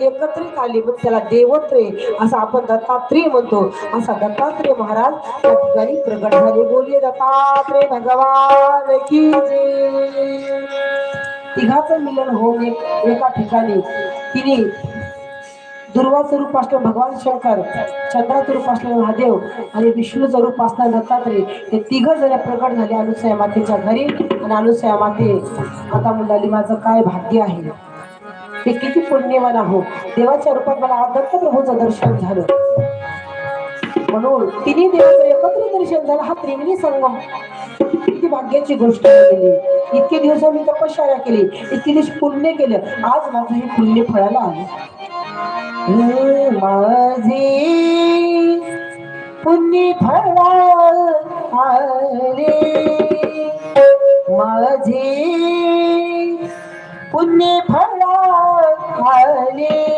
एकत्रित आली. मग त्याला देवत्रे असं आपण दत्तात्रेय म्हणतो. असा दत्तात्रेय महाराज त्या ठिकाणी प्रगट झाले. बोलले दत्तात्रेय भगवान की तिघाचं मिलन होऊन एक- एका ठिकाणी तिने दुर्वाचं रूप असलं भगवान शंकर चंद्राचं रूप असलेलं महादेव आणि विष्णूचं रूप असणार दत्तात्रेय हे तिघ जण प्रकट झाले अनुसया मातेच्या घरी. आणि अनुसया माते आता म्हणाली माझं काय भाग्य आहे? ते किती पुण्यवान आहो. देवाच्या रूपात मला आज दत्तप्रभूचं दर्शन झालं. म्हणून तिन्ही देवाचं एकत्र दर्शन झालं. हा त्रिवेणी संगम. किती भाग्याची गोष्ट केली इतके दिवस मी तपश्चर्या केली. इतके दिवस पुण्य केलं. आज माझं हे पुण्य फळाला आलं. माझे पुण्य फळा आले. माझे पुण्य फळ आले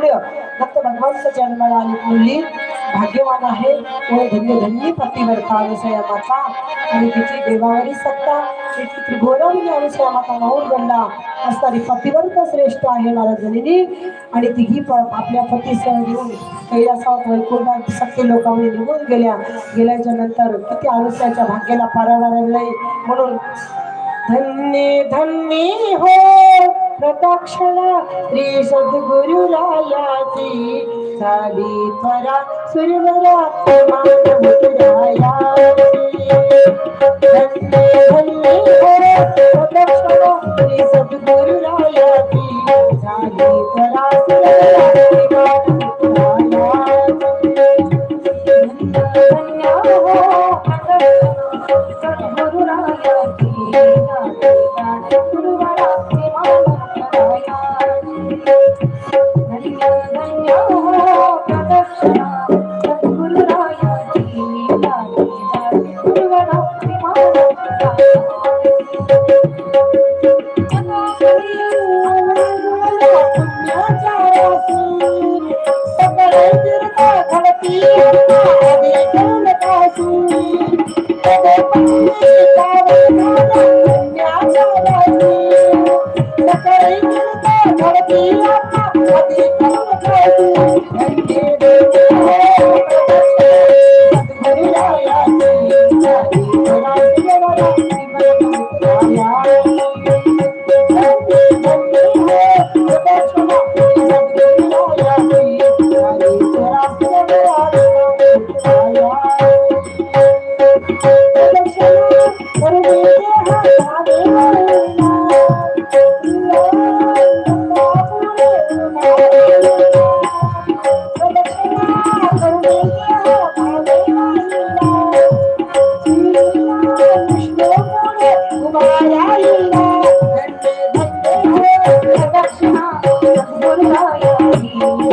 पुढे भक्त भगवानचं जन्माला आली मुली भाग्यवान आहे. तो धन्य धन्य पतिव्रता अनुसया माता आणि तिची देवावरी सत्ता तिची त्रिभुवनावरी अनुसया माता माऊर गंडा. असणारी पतिवर्त श्रेष्ठ आहे मला जनिनी. आणि तिघी प- आपल्या पतीसह घेऊन कैलासात वैकुंठात सख्य लोकांनी निघून गेल्या. गेल्याच्यानंतर किती अनुसयाच्या भाग्याला पारावा लागलंय म्हणून धन्य धन्य हो प्रदक्षिणा श्री सद्गुरु रायाची झाली त्वरा सुरवरा धन्य धन्य हो श्री सद्गुरु रायाची झाली त्वरा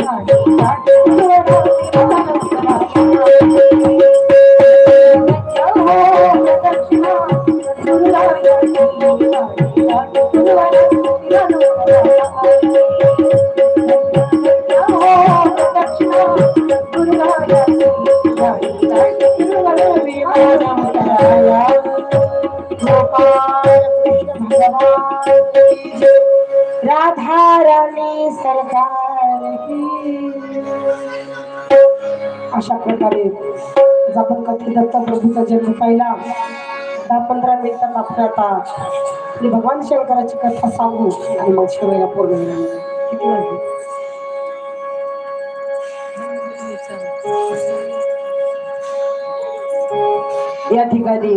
二零二 दहा पंधरा आता भगवान शंकराची कथा सांगू आणि मग शिवायला पूर्ण किती वाजले या ठिकाणी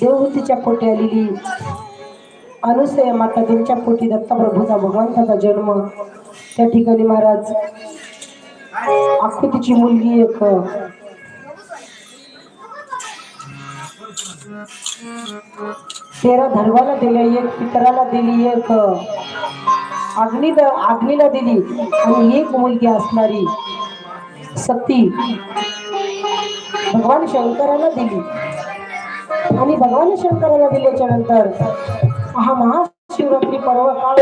देवहूतीच्या पोटी आलेली अनुसया माता त्यांच्या पोटी दत्तप्रभूचा भगवंताचा जन्म. त्या ठिकाणी महाराज आकृतीची मुलगी एक तेरा धर्माला दिली एक पितराला दिली एक अग्नी अग्नीला दिली. आणि एक मुलगी असणारी सती भगवान शंकराला दिली. आणि भगवान शंकराला दिल्याच्या नंतर हा महाशिवरात्री पर्व काळ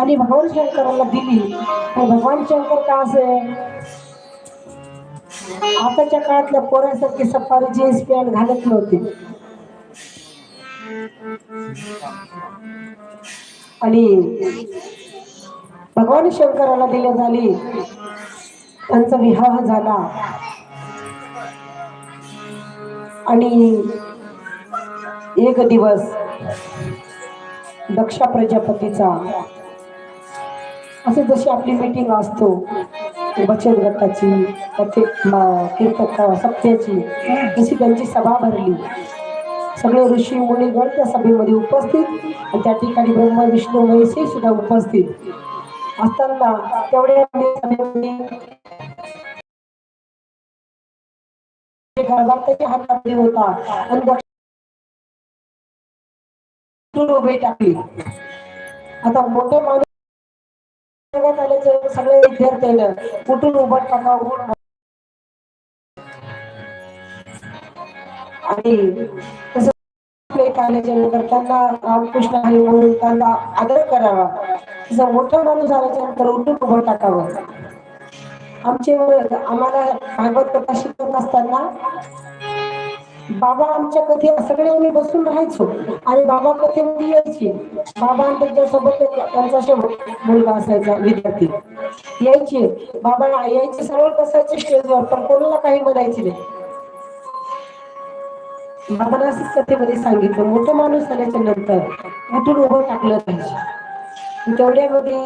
आणि भगवान शंकराला दिली. भगवान शंकर का असे? आताच्या काळातल्या पोरांसारखी सफारी जीन्स पॅन्ट घालत नव्हते. आणि भगवान शंकराला दिले झाली त्यांचा विवाह झाला. आणि एक दिवस दक्षा प्रजापतीचा असे जशी आपली मीटिंग असतो बचत गटाची कथे म- त्यांची सभा भरली. सगळे ऋषी मुलीगण त्या सभेमध्ये उपस्थित आणि त्या ठिकाणी ब्रह्म विष्णू महेश सुद्धा उपस्थित. असताना तेवढ्या सभेमध्ये हातामध्ये होता आणि उभे टाकली. आता मोठे माणूस जगात आल्याचे सगळे विद्यार्थ्यांना कुठून उभं टाकावं आणि तसं एक आल्याच्यानंतर त्यांना रामकृष्ण हरी म्हणून त्यांना आदर करावा. तसं मोठा माणूस आल्याच्यानंतर उठून उभं टाकावं. आमचे आम्हाला भागवत कथा शिकवत असताना बाबा आमच्या कथे सगळे आम्ही बसून राहायचो. आणि बाबा कथेमध्ये यायचे. बाबा आणि त्यांच्यासोबत त्यांचा मुलगा असायचा विद्यार्थी. यायचे. बाबा यायचे सरळ बसायचे स्टेजवर पण कोणाला काही म्हणायचे नाही. बाबांना असंच कथेमध्ये सांगितलं. मोठं माणूस आल्याच्यानंतर उठून उभं टाकलं पाहिजे. तेवढ्यामध्ये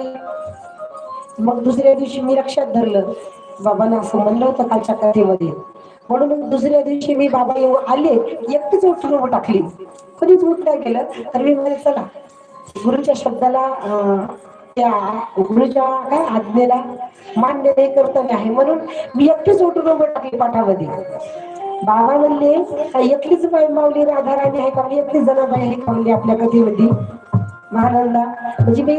मग दुसऱ्या दिवशी मी लक्षात धरलं. बाबांना असं म्हणलं होतं कालच्या कथेमध्ये. म्हणून दुसऱ्या दिवशी मी बाबा येऊ आले एकटीच उठून उभं टाकली. कधीच उठ नाही गेलं तर मी म्हणजे चला. गुरुच्या शब्दाला अं, त्या गुरुच्या काय आज्ञेला मान्य हे कर्तव्य आहे. म्हणून मी एकटीच उठून उभं टाकली पाठामध्ये. बाबा म्हणले एकलीच बाई माऊली राधा राणी आहे का? म्हणली, एकलीच जनाबाई आहे का? म्हणली आपल्या कथेमध्ये. महाराजांना म्हणजे मी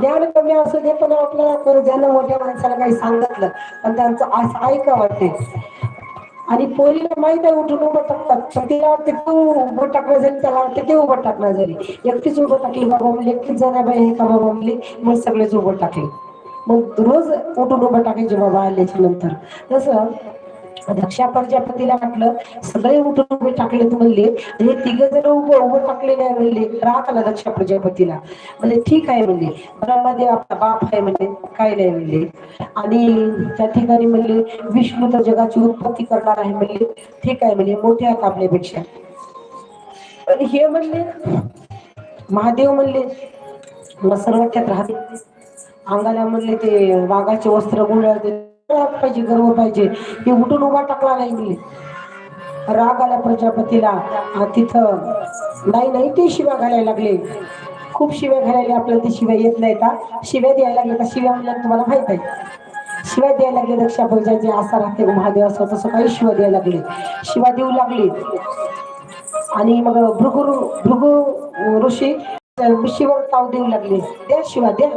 ज्ञान कमी असू दे पण आपल्याला कोण ज्यानं मोठ्या माणसाला काही सांगितलं पण त्यांचं असं ऐका वाटते आणि पोरीला माहीत आहे उठून उभं टाकतात. पण तिला वाटते तू उभं टाकलं जरी त्याला वाटते ते उभं टाकलं झाली एकटीच उभं टाकली बाबा? म्हणले एकटीच जनाबाई बाई का बाबा? म्हणले मग सगळेच उभं टाकले. मग रोज उठून उभं टाकायचे बाबा आल्याच्यानंतर. तसं दक्षा प्रजापतीला म्हटलं सगळे उठून उभे टाकले तू म्हणले हे तिघ जण उभं उभं टाकले नाही म्हणले राग आला दक्षा प्रजापतीला म्हणजे ठीक आहे म्हणले. ब्रह्मदेव आपला बाप आहे म्हणजे काय नाही म्हणले. आणि त्या ठिकाणी म्हणले विष्णू तर जगाची उत्पत्ती करणार आहे म्हणले. ठीक आहे म्हणले. मोठे आहेत आपल्यापेक्षा. आणि हे म्हणले महादेव म्हणले सर्वात त्यात राहते अंगाला म्हणले ते वाघाचे वस्त्र गुंडाळते पाहिजे गर्व पाहिजे. हे उठून उभा टाकला नाही राग आला प्रजापतीला. तिथं नाही नाही ते शिव्या घालायला लागले. खूप शिव्या घालायला आपल्याला ते शिव्या येत नाही का शिव्या द्यायला लागले का? शिव्या म्हणल्या तुम्हाला माहीत आहे. शिव्या द्यायला लागले दक्षा प्रजाचे असा राहते महादेव असं तसं काही शिव द्यायला लागले. शिवा देऊ लागले. आणि मग भृगु भृगु ऋषी शिवर ताव देऊ लागले द्या शिवा द्या.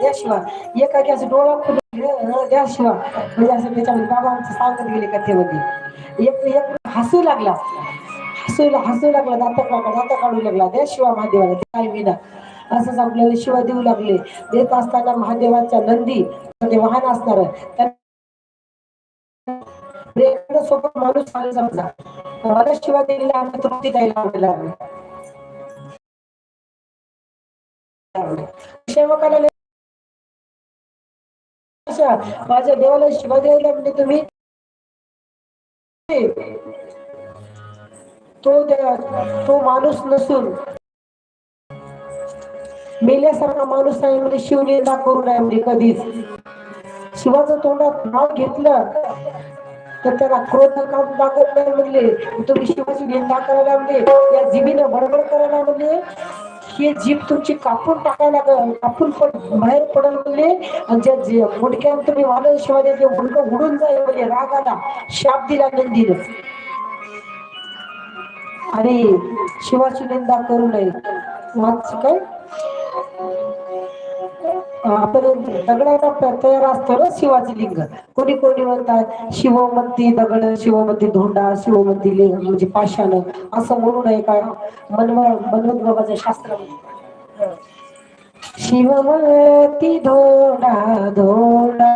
द्या शिवा. एकाकी असं डोळा खुले द्या शिवा. म्हणजे असं त्याच्यामध्ये बाबा आमचं सांगत गेले कथेमध्ये. एक एक हसू लागला. हसू हसू लागला दाता काढा दाता काढू लागला. द्या शिवा महादेवाला ते काय विना. असंच आपल्याला शिवा देऊ लागले. देत असताना महादेवाच्या नंदी ते वाहन असणार सोबत माणूस आला समजा. मला शिवा दिलेला आम्ही तृप्ती द्यायला लागले. सेवकाला माझ्या देवाला शिवा द्यायला म्हणजे तुम्ही. तो त्या तो माणूस नसून. मेल्यासारखा माणूस नाही म्हणजे शिवनिंदा करू नये म्हणजे कधीच. शिवाचं तोंडात नाव घेतलं तर त्याला क्रोध काम दाखवत नाही म्हणले. तुम्ही शिवाची निंदा करायला म्हणले या जीबीने बडबड करायला म्हणले हे जीभ तुमची कापून टाकायला कापून बाहेर पडल म्हणले आणि ज्या मुडक्यात तुम्ही वादळ शिवाय ते मुडकं उडून जाईल म्हणजे राग आला शाप दिला नंदीनं आणि शिवाची निंदा करू नये. वाच काय? आपण दगडाचा तयार असतो ना लिंग. कोणी कोणी म्हणतात शिवमंती दगड शिवमंती धोंडा शिवमंती लिंग म्हणजे पाषाण असं म्हणू नये का? मनव मनवत बाबाचं शास्त्र शिवमती धोंडा धोंडा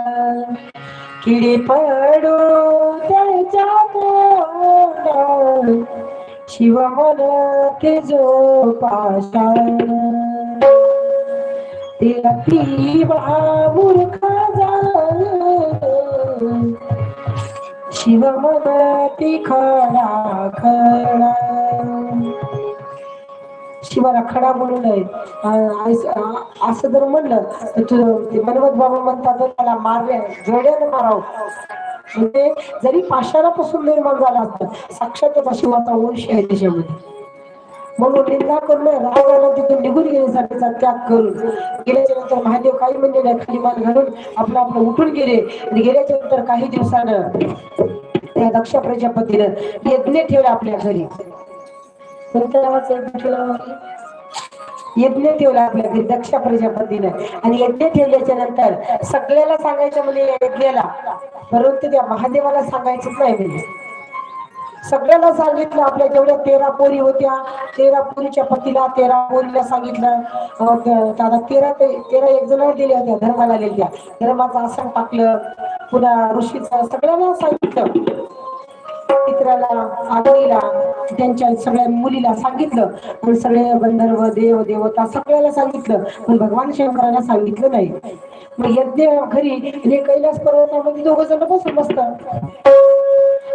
किडी पडू त्याच्या तोंडा शिवमती जो पाषाण तिला ती मूर्खा शिवमती खडा खडा शिवाला खडा म्हणू असं जर म्हणलं तर तू मनवत बाबा म्हणतात त्याला मारले जोड्याने माराव. म्हणजे जरी पाषाणापासून निर्माण झाला असता साक्षात त्याचा शिवाचा वंश आहे त्याच्यामध्ये. म्हणून निंदा करून रागाला तिथून निघून घेण्यासाठीचा त्याग करून गेल्याच्यानंतर महादेव काही म्हणजे खाली मान घालून आपलं आपलं उठून गेले. आणि गेल्याच्यानंतर काही दिवसानं त्या दक्ष प्रजापतीनं यज्ञ ठेवला आपल्या घरी. कोणत्या नावाचं यज्ञ ठेवला? यज्ञ ठेवला आपल्या घरी दक्ष प्रजापतीनं. आणि यज्ञ ठेवल्याच्या नंतर सगळ्याला सांगायचं म्हणजे यज्ञाला. परंतु त्या महादेवाला सांगायचंच नाही म्हणजे. सगळ्यांना सांगितलं आपल्या जेवढ्या तेरा पोरी होत्या तेरा पोरीच्या पतीला तेरा पोरीला सांगितलं. दादा तेरा ते तेरा एक जण दिल्या होत्या धर्माला गेल्या धर्माचं आसन टाकलं पुन्हा ऋषीचं सगळ्यांना सांगितलं. मित्राला आगीला त्यांच्या सगळ्या मुलीला सांगितलं. आणि सगळे गंधर्व देव देवता सगळ्याला सांगितलं. पण भगवान शंकराला सांगितलं नाही. मग यज्ञ घरी हे कैलास पर्वतामध्ये दोघ जण बसून बसतात.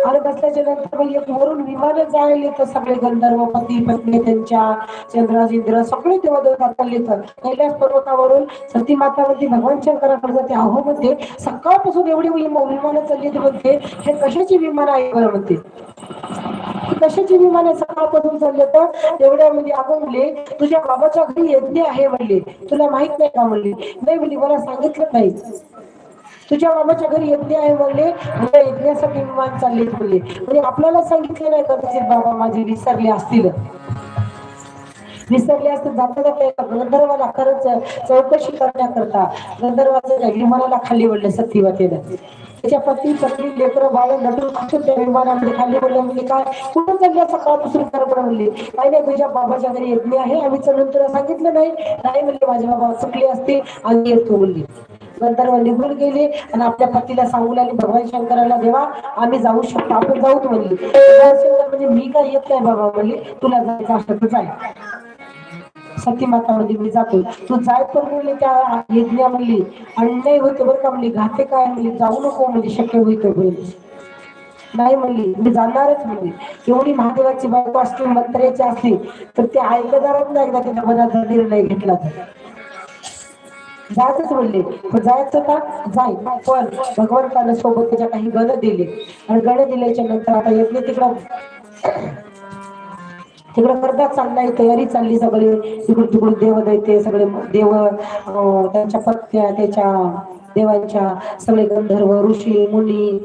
आणि बसल्याच्या नंतर मग एक वरून विमान जायले तर सगळे गंधर्व पती पत्नी त्यांच्या चंद्र इंद्र सगळे तेव्हा चालले तर. कैलास पर्वतावरून सती मातावरती भगवान शंकराकडे जाते. अहो म्हणते सकाळपासून एवढी विमान चालली ते म्हणते हे कशाची विमान आहे बरं म्हणते. कशाची विमाने सकाळपासून चालले तर? एवढ्या म्हणजे अगं म्हणले तुझ्या बाबाच्या घरी यज्ञ आहे म्हणले. तुला माहीत नाही का म्हणले? नाही म्हणजे मला सांगितलं नाही. तुझ्या बाबाच्या घरी यज्ञ आहे म्हणले यज्ञासाठी विमान चालले म्हणले म्हणजे आपल्याला सांगितलं नाही कदाचित बाबा माझे विसरले असतील. विसरले असते जाता जाता गंधर्वाला खरंच चौकशी करण्याकरता गंधर्वाचं विमानाला खाली वडलं सत्यवतेनं त्याच्या पती पत्नी लेकर बाळ नटून खुशून त्या विमानामध्ये खाली बोलले म्हणजे काय? कुठं चालल्या सकाळपासून बरोबर म्हणले काय नाही तुझ्या बाबाच्या घरी यज्ञ आहे. आम्ही चलून तुला सांगितलं नाही. नाही म्हणले माझे बाबा चुकले असते आणि येतो बोलले नंतर निघून गेले आणि आपल्या पतीला सांगू लागले भगवान शंकराला देवा आम्ही जाऊ शकतो आपण जाऊ म्हणले. शंकर म्हणजे मी काय येत नाही बाबा म्हणले तुला जायचं असं तर जाय. सती माता मध्ये मी जातो तू जाय पण म्हणले त्या यज्ञा म्हणली. अन्याय होते बरं का म्हणली घाते काय म्हणली जाऊ नको म्हणजे शक्य होईल नाही म्हणली मी जाणारच म्हणली. एवढी महादेवाची बायको असली मंत्र्याची असली तर ते ऐकणारच नाही एकदा त्याच्या मनात निर्णय घेतला तर. जायचंच म्हणले. पण जायचं का? जाय. पण भगवंतानं सोबत त्याच्या काही गण दिले. आणि गण दिल्याच्या नंतर आता यज्ञ तिकडं. तिकडं करतात चाललाय तयारी चालली सगळी. तिकडून तिकडून देव दैते सगळे देव त्यांच्या पत्त्या त्याच्या देवांच्या सगळे गंधर्व ऋषी मुनी.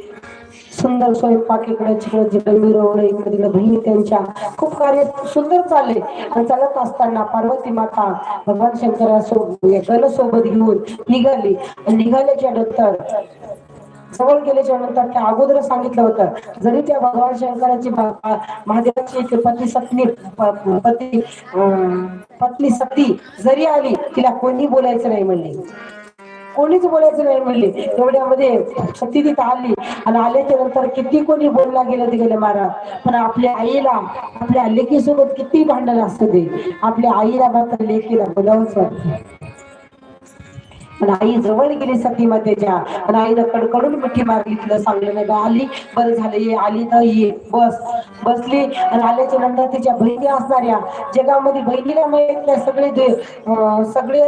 सुंदर स्वयंपाक इकडे तिकडे जिकडे मिरवणे इकडे तिकडे बहिणी त्यांच्या खूप कार्य सुंदर चालले. आणि चालत असताना पार्वती माता भगवान शंकरासोबत गण सोबत घेऊन निघाली. आणि निघाल्याच्या नंतर जवळ गेल्याच्यानंतर त्या अगोदर सांगितलं होतं जरी त्या भगवान शंकराची महादेवाची पत्नी सत्नी पती पत्नी सती जरी आली तिला कोणी बोलायचं नाही म्हणले. कोणीच बोलायचं नाही म्हणले. तेवढ्यामध्ये तिथे तिथं आली. आणि आल्याच्यानंतर किती कोणी बोलला गेलं ते गेले महाराज. पण आपल्या आईला आपल्या लेकीसोबत किती भांडण असतं ते. आपल्या आईला मात्र लेकीला बोलावंच वाटतं. पण आई जवळ गेली सती मातेच्या पण आईनं कडकडून मिठी मारली तिला सांगलं नाही बा आली. बरं झालं ये आली तर ये. बस. बसली. आणि आल्याच्यानंतर तिच्या बहिणी असणाऱ्या जगामध्ये बहिणीला माहीत नाही सगळे ते सगळे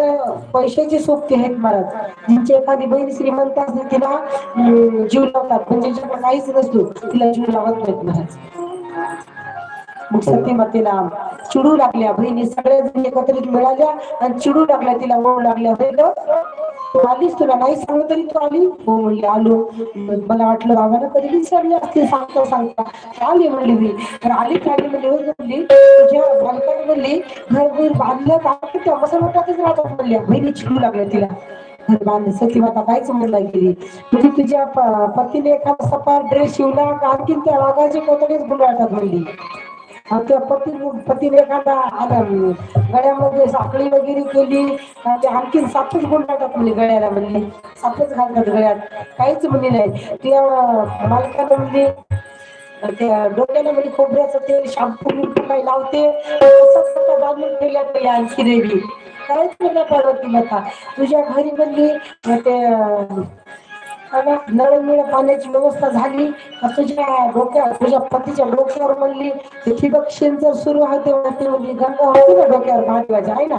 पैशाची सोबती आहेत महाराज. जिंची एखादी बहीण श्रीमंत असते तिला जीव लावतात. म्हणजे काहीच नसतो तिला जीव लावत नाहीत महाराज. मग चिडू लागल्या. बहिणी सगळ्या जणी एकत्रित मिळाल्या आणि चिडू लागल्या. तिला ओढ लागल्या. तू आलीस तुला नाही सांगलं तरी तू आली? हो म्हणली आलो. मला वाटलं बाबांना कधी विचारले असते सांगता सांगता. आली म्हणली मी. तर आली की म्हणली होय म्हणली. तुझ्या बालकाने म्हणली घर घर बांधलं का? त्या मसलवटातच राहतात म्हणल्या बहिणी चिडू लागल्या तिला. सती माता काहीच म्हणला गेली. तुझी तुझ्या पतीने एखादा सपाट ड्रेस शिवला का? आणखीन त्या वाघाचे कोतडेच गुंडाळतात म्हणली. त्या पती पतीने एखादा आला. गळ्यामध्ये साखळी वगैरे केली. ते आणखीन सापच गुंडाळतात म्हणजे गळ्याला म्हणली. सापच घालतात गळ्यात. काहीच म्हणे नाही. त्या मालकाला म्हणजे त्या डोक्याला म्हणजे खोबऱ्याचं तेल शॅम्पू बिम्पू काही लावते? बांधून ठेवल्या पाहिजे आणखी रेडी. काहीच म्हणलं पार्वती माता तुझ्या घरी म्हणली ते नळ नळनिळ पाण्याची व्यवस्था झाली. तुझ्या डोक्या तुझ्या पतीच्या डोक्यावर म्हणली ते ठिबक सिंचन सुरू आहे तेव्हा ती म्हणली गंगा होती ना डोक्यावर महादेवाची आहे ना?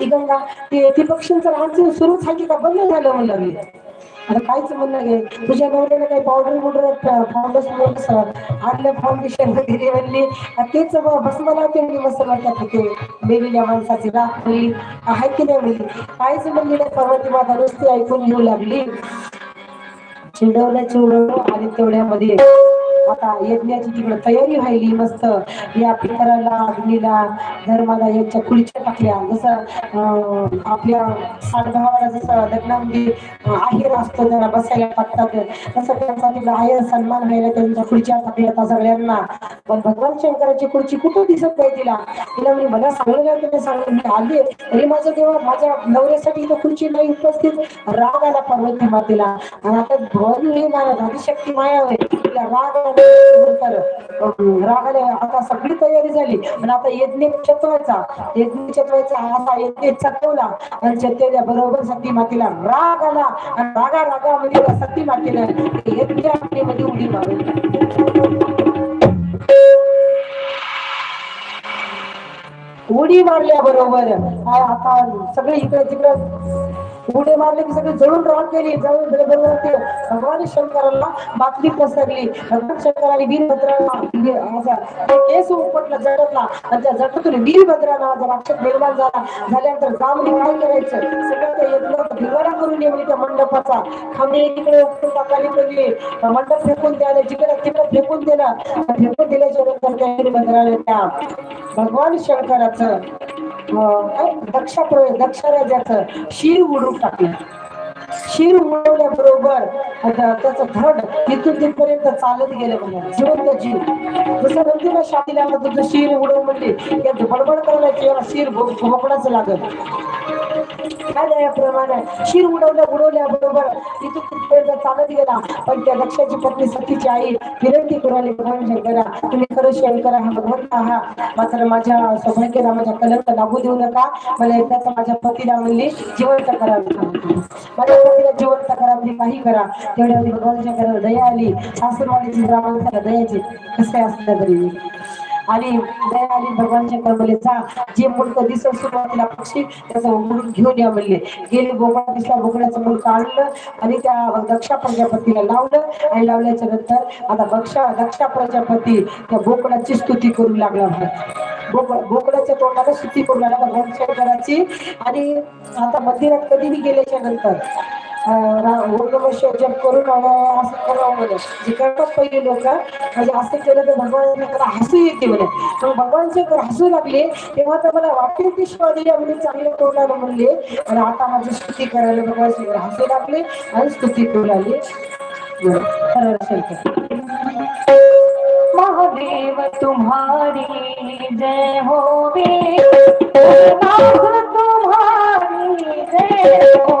ती गंगा ते ठिबक सिंचन आमचं सुरू झाली का बंद झालं म्हणलं मी. आता काहीच म्हणलं नाही. तुझ्या नवऱ्याला काही पावडर बुडर फाउंडेशन आणलं फाउंडेशन वगैरे म्हणली. तेच भस्म ते म्हणजे मस्त वाटतात ते बेबील्या माणसाची राख म्हणली. आहे की नाही म्हणली. काहीच म्हणली नाही पार्वती माता नुसती ऐकून घेऊ लागली. चिडवल्या चिवडवलो आणि तेवढ्यामध्ये आता यज्ञाची तिकडे तयारी व्हायली मस्त. या पितराला अग्नीला धर्माला यांच्या खुर्च्या टाकल्या. जसं आपल्या साडभावाला जसं लग्नामध्ये आहेर असतो त्याला बसायला टाकतात. तसं त्यांचा तिकडे आहेर सन्मान व्हायला त्यांच्या खुर्च्या टाकल्या सगळ्यांना. पण भगवान शंकराची खुर्ची कुठं दिसत नाही तिला. तिला मी मला सांगलं तुम्ही सांगलं मी आले तरी माझं देवा माझ्या नवऱ्यासाठी इथं खुर्ची नाही उपस्थित. राग आला पार्वती मातेला. आणि आता भवानी हे मला शक्ती माया होय तिला राग आला आता सगळी तयारी झाली. आणि आता यज्ञ चतवायचा. यज्ञ चतवायचा असा यज्ञ चतवला. आणि चतवल्या बरोबर सती मातीला राग आला. आणि रागा रागा मध्ये सती मातीला यज्ञमध्ये उडी मारली. उडी मारल्या बरोबर. आता सगळे इकडे तिकडे उडे मारले की सगळे जळून राहून केली जळून भगवान शंकराला बातमी पसरली. भगवान शंकराने वीरभद्राला केस उपटला जटातला आणि त्या जटातून वीरभद्राला जर अक्षर निर्माण झाला. झाल्यानंतर जामली काय करायचं? सगळं ते यज्ञ भिवारा करून ये त्या मंडपाचा. खांबे इकडे उपटून टाकाली पडली मंडप फेकून द्यायला जिकडे तिकडे फेकून दिला. फेकून दिल्याच्या नंतर त्या वीरभद्राने त्या भगवान शंकराचं दक्ष दक्ष राजाचं शिर उडून टाकलं. शिर उडवल्याबरोबर त्याच त्याचं धड तिथून तिथपर्यंत चालत गेलं म्हणजे जिवंत जीव. जसं म्हणते ना शाळेला तुझं शिर उडव म्हणले या बडबड करायची शिर भोपडाच लागत काय याप्रमाणे शिर उडवल्या उडवल्याबरोबर तिथून तिथपर्यंत चालत गेला पण त्या लक्षाची पत्नी सतीची आई विनंती करू आली भगवान शंकरा तुम्ही खरं शंकर हा भगवंत आहात मात्र माझ्या सौभाग्याला माझ्या कलंक लागू देऊ नका. मला एकदाच माझ्या पतीला म्हणली जिवंत करावी माझ्या पतीला जिवंत करा म्हणजे काही करा. तेवढ्या भगवान शंकराला दया आली. सासूरवाडीची ब्राह्मण दयाची. कसं असलं तरी? आणि दया भगवानच्या भगवान जा जे मुलग दिसत सुरुवातीला पक्षी त्याचं घेऊन या म्हणले. गेले बोकडा दिसला बोकड्याचं मुलग आणलं आणि त्या दक्षा प्रजापतीला लावलं आणि लावल्याच्या नंतर आता दक्षा दक्षा प्रजापती त्या बोकडाची स्तुती करू लागला बोक बोकडाच्या तोंडाला स्तुती करू लागला. भगवान आणि आता मंदिरात कधीही गेल्याच्यानंतर जप करून असं करावं म्हणे जे करतात पहिले लोक म्हणजे असं केलं तर भगवान शंकर हसू येते म्हणे. मग भगवान जर हसू लागले तेव्हा तर मला वाटेल ती शिवाजी म्हणजे चांगल्या तोंडाला म्हणले. आणि आता माझी स्तुती करायला भगवान शंकर हसू लागले आणि स्तुती करू लागली. महादेव तुम्हारी जय हो नाथ तुम्हारी जय हो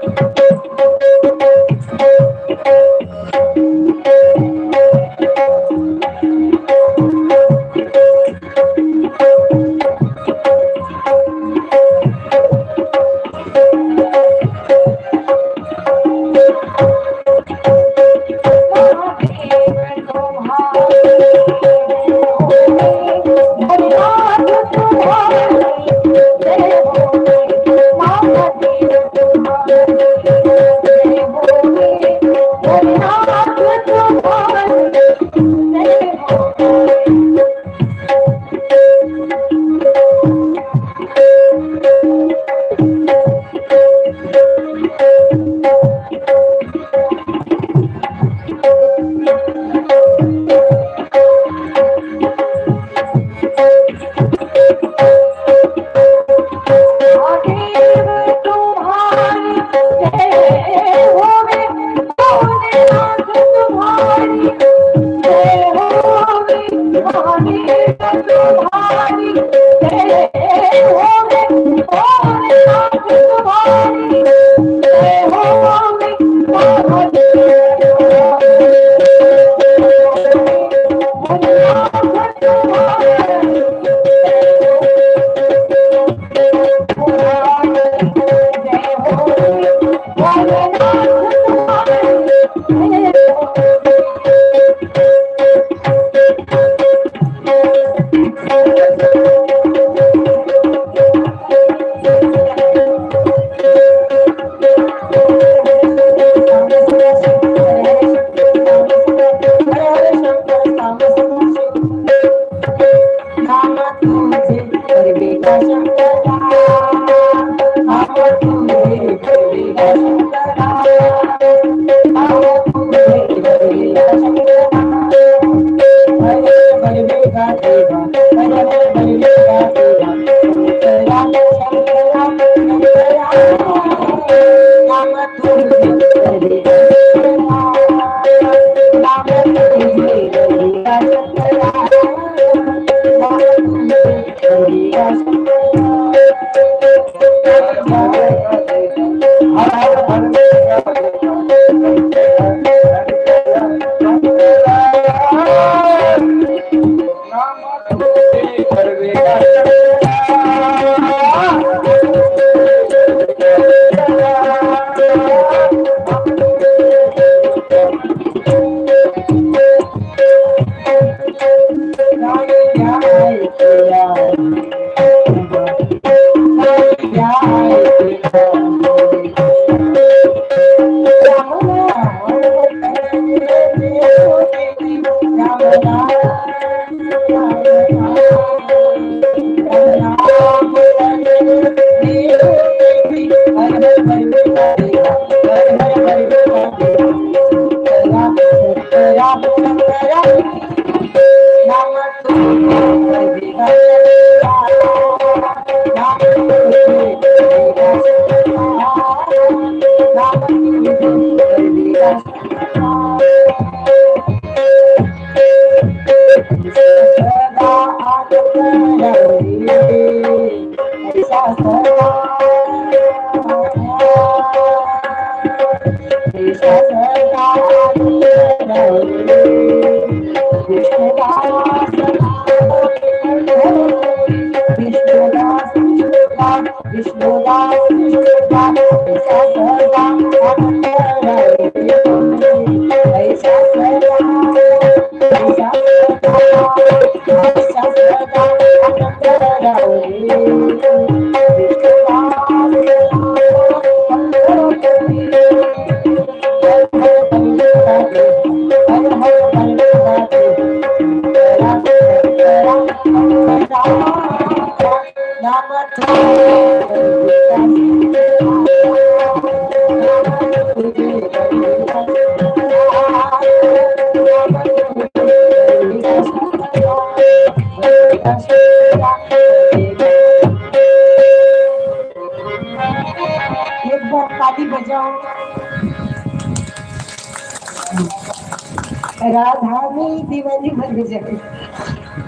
मी दिवाळी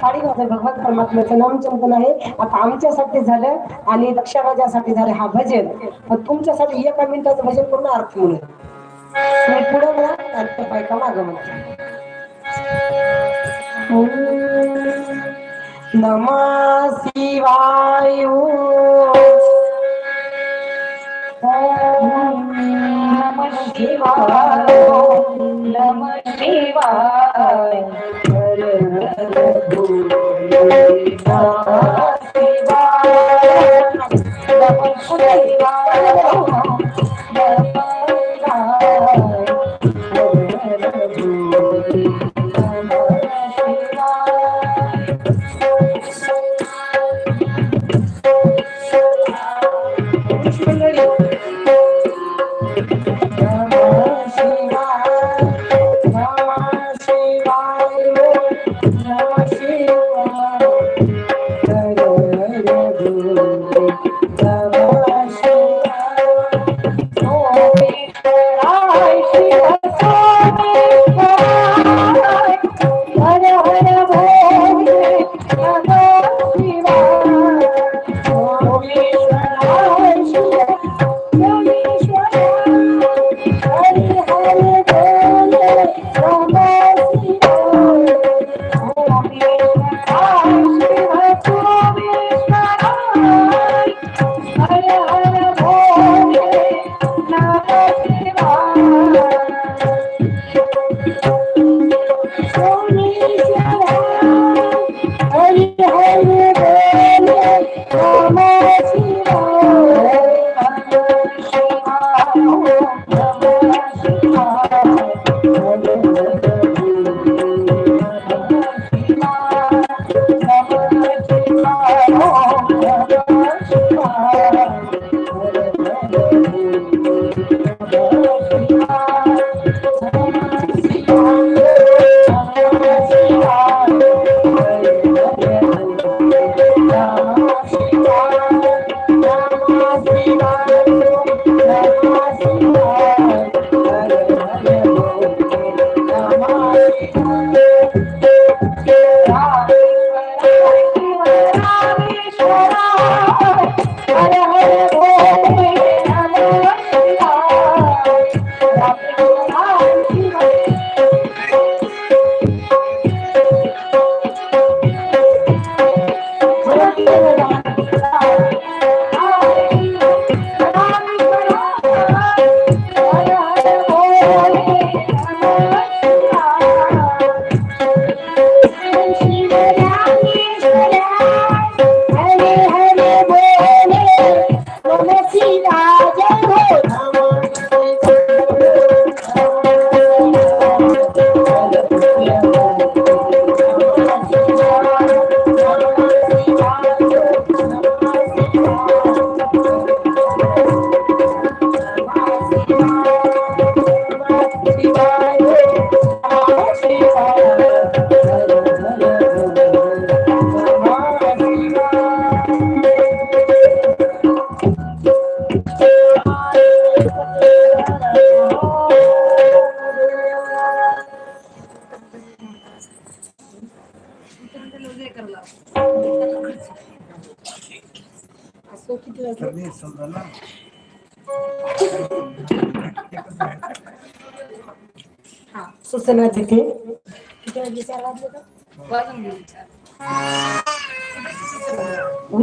पाडी माझं भगवत परमात्म्याचं नाम चंपन आहे. आता आमच्यासाठी झालं आणि दक्षराजासाठी झालं. हा भजन. पण तुमच्यासाठी एका मिनिटाचं भजन पूर्ण अर्थ म्हणून. तुम्ही पुढं म्हणा आणि त्या बायका म्हणा. नमा शिवाय. नम शिवाय. नम शिवाय. हर हर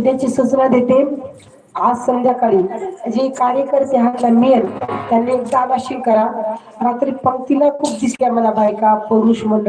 उद्याची सूचना देते. आज संध्याकाळी जे कार्यकर्ते हातला मेयर त्यांनी एकदा आला करा. रात्री पंक्तीला खूप दिसल्या मला बायका पुरुष मंडळ.